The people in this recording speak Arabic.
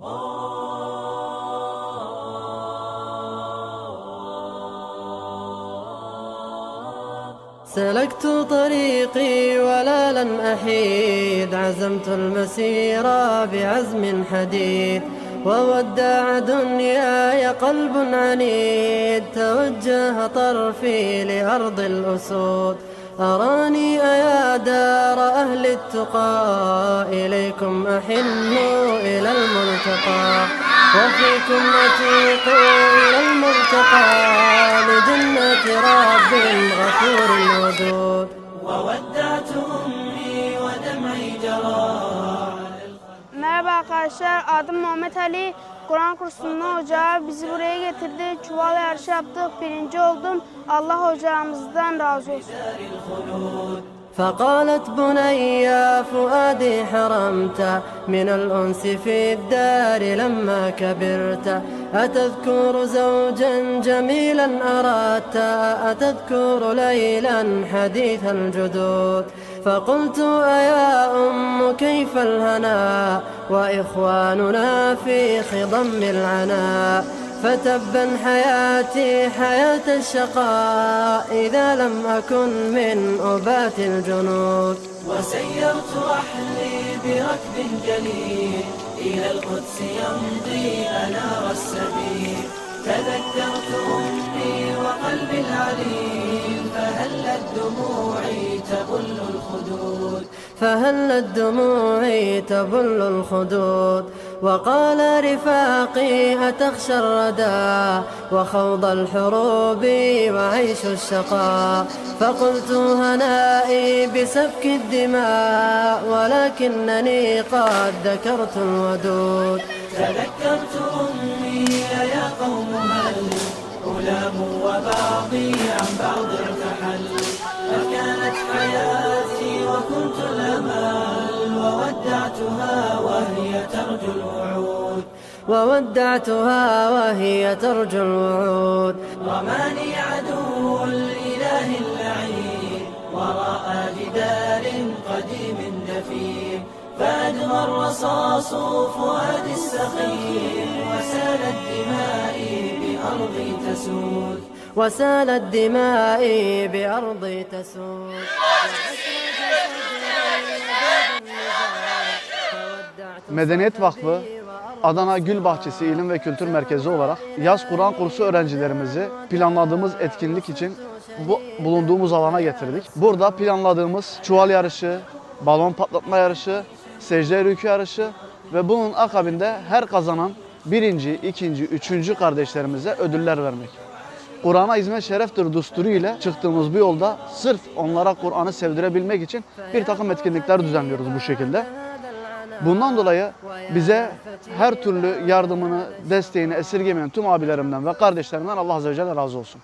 سلكت طريقي ولا لن أحيد. عزمت المسير بعزم حديد. وودع دنياي قلب عنيد. توجه طرفي لأرض الأسود. أراني أيا أهل التقى إليكم أحن إلى الملتقى وفيكم أتيق إلى الملتقى لجنة رب غفور ودود وودعت أمي ودمعي جرى Merhaba arkadaşlar, adım Muhammed Ali. Kur'an kursunda hoca bizi buraya getirdi. Çuval yarışı yaptık, birinci oldum. Allah hocamızdan razı olsun. فقالت بني يا فؤادي حرمت. من الأنس في الدار لما كبرت. أتذكر زوجا جميلا أردت أتذكر ليلا حديث الجدود. فقلت أيا أم كيف الهنا؟ وإخواننا في خضم العناء فتبا حياتي حياة الشقاء إذا لم أكن من أبات الجنود. وسيرت رحلي بركب جليل إلى القدس يمضي أنار السبيل. تذكرت أمي وقلبي العليل فهلت دموعي تبل الخدود؟ فهل الدموع تبل الخدود؟ وقال رفاقي أتخشى الردى وخوض الحروب وعيش الشقاء فقلت هنائي بسفك الدماء ولكنني قد ذكرت الودود. تذكرت أمي يا قوم هل ألام وبعضي عن بعض ارتحل فكانت حياتي وكنت الأمل وودعتها الوعود وودعتها وهي ترجو الوعود. رماني عدو الإله اللعين وراء جدار قديم دفين. فأدمى الرصاص فؤاد السخيف وسالت دمائي بأرضي تسود. وسالت دمائي بأرضي تسود. Medeniyet Vakfı Adana Gül Bahçesi İlim ve Kültür Merkezi olarak yaz Kur'an kursu öğrencilerimizi planladığımız etkinlik için bu bulunduğumuz alana getirdik. Burada planladığımız çuval yarışı, balon patlatma yarışı, secde rükü yarışı ve bunun akabinde her kazanan birinci, ikinci, üçüncü kardeşlerimize ödüller vermek. Kur'an'a hizmet şereftir dusturu ile çıktığımız bu yolda sırf onlara Kur'an'ı sevdirebilmek için bir takım etkinlikler düzenliyoruz bu şekilde. Bundan dolayı bize her türlü yardımını, desteğini esirgemeyen tüm abilerimden ve kardeşlerimden Allah Azze ve Celle razı olsun.